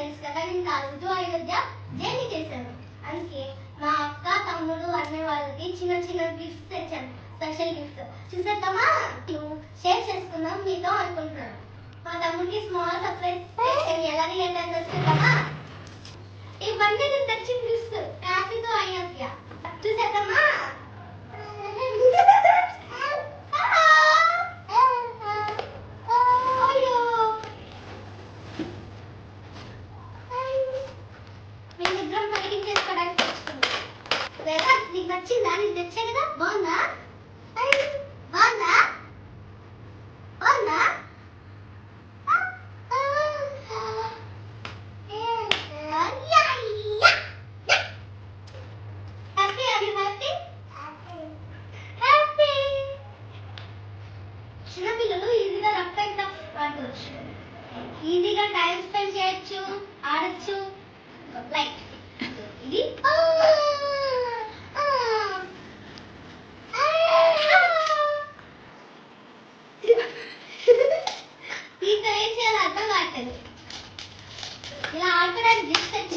తెలుసు కదా నేను అయోధ్య జర్నీ చేశాను అందుకే మా అక్క తమ్ముడు అనే వాళ్ళకి చిన్న చిన్న గిఫ్ట్స్ తెచ్చాను స్పెషల్ గిఫ్ట్స్ చూసేద్దామా నువ్వు షేర్ చేసుకుందాం మీతో అనుకుంటున్నాను మా తమ్ముడికి స్మాల్ సర్ప్రైజ్ తెచ్చాను ఎలాగే ఏంటని చూద్దామా ఇవన్నీ నేను తెచ్చిన గిఫ్ట్స్ కాఫీతో అయోధ్య చూసేద్దామా నీకు నచ్చిందా నీకు తెచ్చా కదా బాగుందా ఐ, ఇలా ఆడుకోవడానికి గిఫ్ట్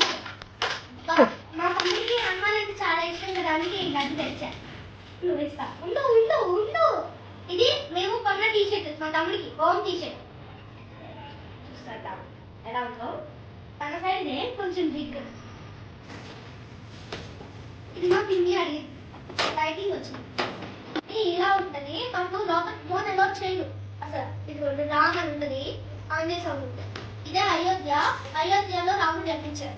మా తమ్ముడికి హనుమాన్ అంటే చాలా ఇష్టం కదా అందుకే ఈ గది తెచ్చా నువ్వు ఇస్తా. ఉండు ఉండు ఉండు. ఇది మేము కొన్న టీ షర్ట్ మా తమ్ముడికి హోమ్ టీ షర్ట్ ఎలా ఉందో. తన సైడ్ కొంచెం బిగ్ ఇది మా పిన్ని అడిగింది లైటింగ్ వచ్చింది. ఇలా ఉంటుంది? మనకు లోపల ఫోన్ లోపు చేయదు అసలు ఇది రామ్ ఉంటుంది. ఆన్ స్వామి ఉంటుంది ఇదే అయోధ్య. అయోధ్యలో రాముడు జన్మించారు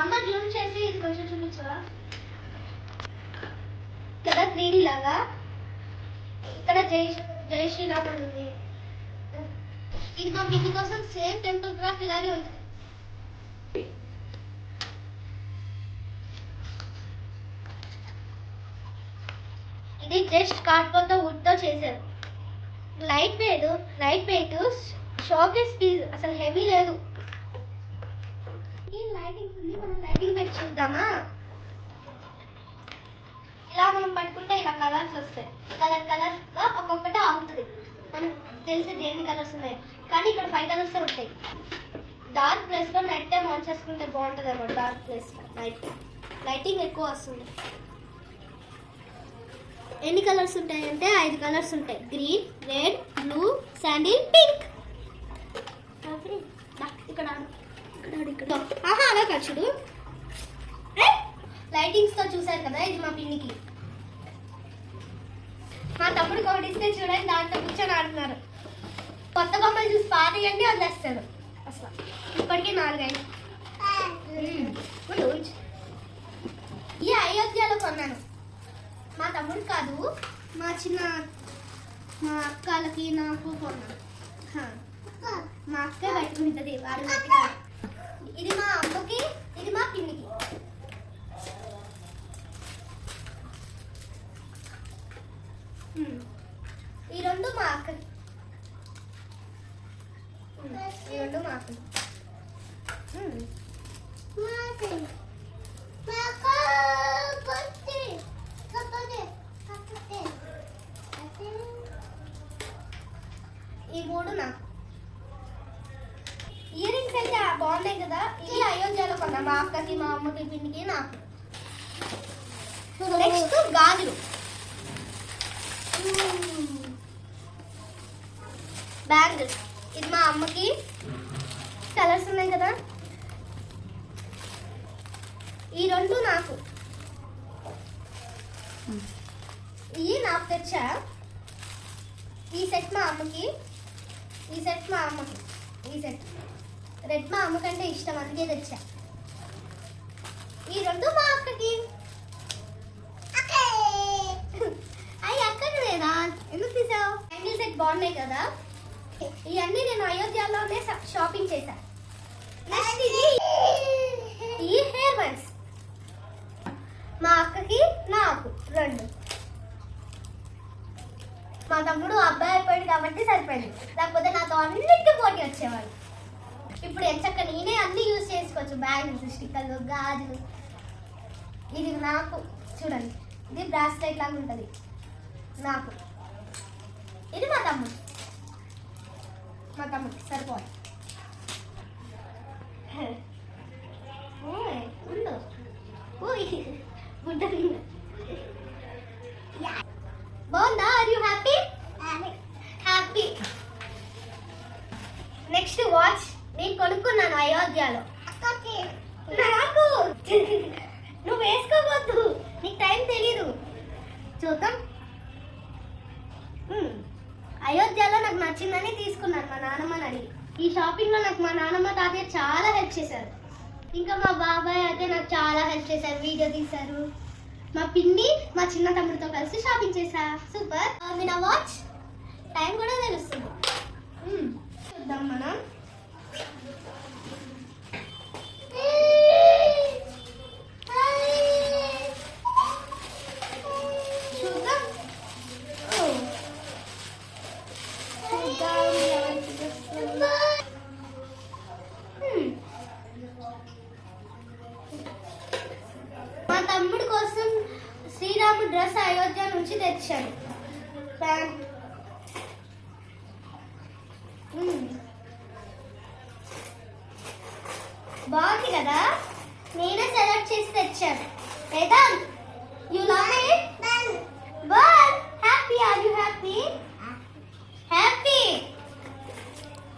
అమ్మ జూమ్ చేసి ఇది కొంచెం చూపించవా? ఇక్కడ త్రీడీ లాగా? ఇక్కడ జై జై శ్రీరాముడు ఉంది. ఇది మా పిన్ని కోసం సేమ్ టెంపుల్ క్రాఫ్ట్ ఇలాగే ఉంది. ఇది జస్ట్ కార్డ్బోర్డ్తో వుడ్తో చేశారు. Light weight light weight showcase piece అసలు హెవీ లేదు. ఈ లైటింగ్ ఉంది మనం లైటింగ్ పెట్టి చూద్దామా? ఇలా మనం పట్టుకుంటే ఇలా కలర్స్ వస్తాయి. కలర్ కలర్ ఒక్కొక్కటి ఆగుతుంది. మనం తెలిసేది ఎన్ని కలర్స్ ఉన్నాయి. కానీ ఇక్కడ ఫైవ్ కలర్స్ ఉంటాయి. డార్క్ ప్లేస్లో నైట్ టైం ఆన్ చేసుకుంటే బాగుంటుంది అన్నమాట డార్క్ ప్లేస్లో. నైట్ లైటింగ్ ఎక్కువ వస్తుంది. ఎన్ని కలర్స్ ఉంటాయంటే ఐదు కలర్స్ ఉంటాయి. Green red blue sandal pink. ఇక్కడ ఇక్కడ ఆహా అలా కాదు లైటింగ్స్తో చూసారు కదా ఇది మా పిన్నికి మా తమ్ముడు ఒకటి ఇస్తే చూడండి దాంట్లో కూర్చొని ఆడుతున్నారు కొత్త బొమ్మలు చూసి పాతయండి వదిలేస్తారు అసలు ఇప్పటికీ నాలుగైదు ఈ అయోధ్యలో కొన్నాను. మా తమ్ముడు కాదు. మా చిన్న మా అక్కలకి నాకు కొన్నాను మా అక్క పెట్టుకుంటుంది వాడు పెట్టుకోడు. ఇది మా అమ్మకి ఇది మా పిన్నికి. ఈ రెండు మా అక్కకి. ఈ రెండు మా అక్కకి. ఈ మూడు నాకు ఇయర్ రింగ్స్ అయితే బాగున్నాయి కదా? ఇది అయోధ్యలో కొన్నా మా అక్కకి మా అమ్మకి పిన్నికి నాకు. నెక్స్ట్ గాజులు. Hmm. బ్యాంగిల్స్ ఇది మా అమ్మకి. కలర్స్ ఉన్నాయి కదా? ఈ రెండు నాకు. ఇవి నాకు తెచ్చా? ఈ సెట్ మా అమ్మకి. ఈ సెట్ మా అమ్మకి. ఈ సెట్. రెడ్ మా అమ్మకంటే ఇష్టం అందుకే తెచ్చా. ఈ రెండు మా అక్కకి. అవి అక్కడ లేదా? ఎందుకు తీసావు? బ్యాంగిల్ సెట్ బాగున్నాయి కదా. ఇవన్నీ నేను అయోధ్యలోనే షాపింగ్ చేశాను నెక్స్ట్ ఇది. బ్యాగిల్స్ స్టిక్కర్లు గాజులు. ఇది నాకు చూడండి ఇది బ్రాస్లెట్ లాగా ఉంటుంది. నాకు. ఇది మా తమ్ముడు. మా తమ్ముడు సరిపోవాలి. నాకు నువ్వు వేసుకోవద్దు. నీకు టైం తెలీదు. చూద్దాం. అయోధ్యలో నాకు నచ్చిందని తీసుకున్నాను మా నాన్నమ్మని అడిగి ఈ షాపింగ్లో నాకు మా నాన్నమ్మ తాతయ్య చాలా హెల్ప్ చేశారు. ఇంకా మా బాబాయ్ అయితే నాకు చాలా హెల్ప్ చేశారు. వీడియో తీశారు. మా పిన్ని మా చిన్న తమ్ముడితో కలిసి షాపింగ్ చేశా. సూపర్. మీ నా వాచ్? టైం కూడా తెలుస్తుంది. చూద్దాం మనం చూద్దాం ఓ. చూద్దాం ఎవరికి వస్తుందో. హ్మ్. మా తమ్ముడి కోసం శ్రీరాముడు డ్రెస్ అయోధ్య నుంచి ప్యాంట్. హ్మ్. బాగుంది కదా? నేనే సెలెక్ట్ చేసి తెచ్చాను. లేదా? You love it happy are you happy happy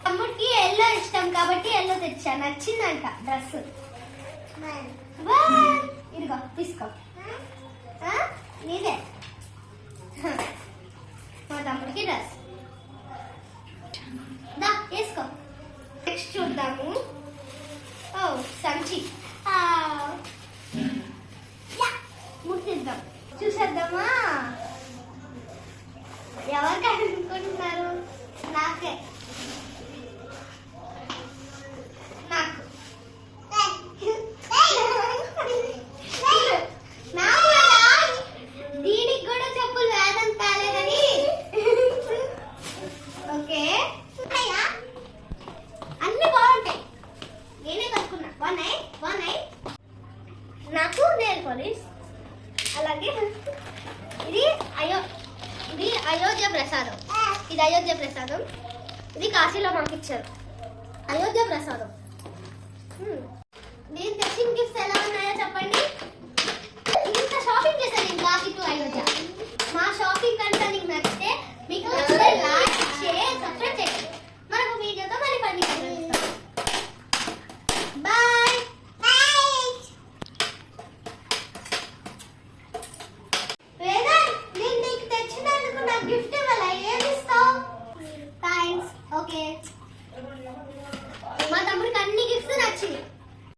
తమ్ముడికి ఎల్లో ఇష్టం కాబట్టి ఎల్లో తెచ్చా నచ్చిందంట డ్రెస్ ఇదిగో తీసుకో ఆ, నీదే హ. మా తమ్ముడికి డ్రెస్ దా వేసుకో నెక్స్ట్ చూద్దాము ఓ సంచి ఆ. యా, ముట్టిద్దాం చూసేద్దామా ఎవరికి అనుకుంటున్నారు నాకే నాకు నాకు కూడా. దీనికి కూడా చెప్పులు వేదం కాలేదని ఓకే ఉన్నాయా? అన్ని బాగుంటాయి నేనే కనుక్కున్నా వన్ ఐ నాకు నేల్ పాలిష్ అలాగే ఇది అయో ఇది అయోధ్య ప్రసాదం. ఇది అయోధ్య ప్రసాదం. ఇది కాశీలో మాకు ఇచ్చారు. అయోధ్య ప్రసాదం.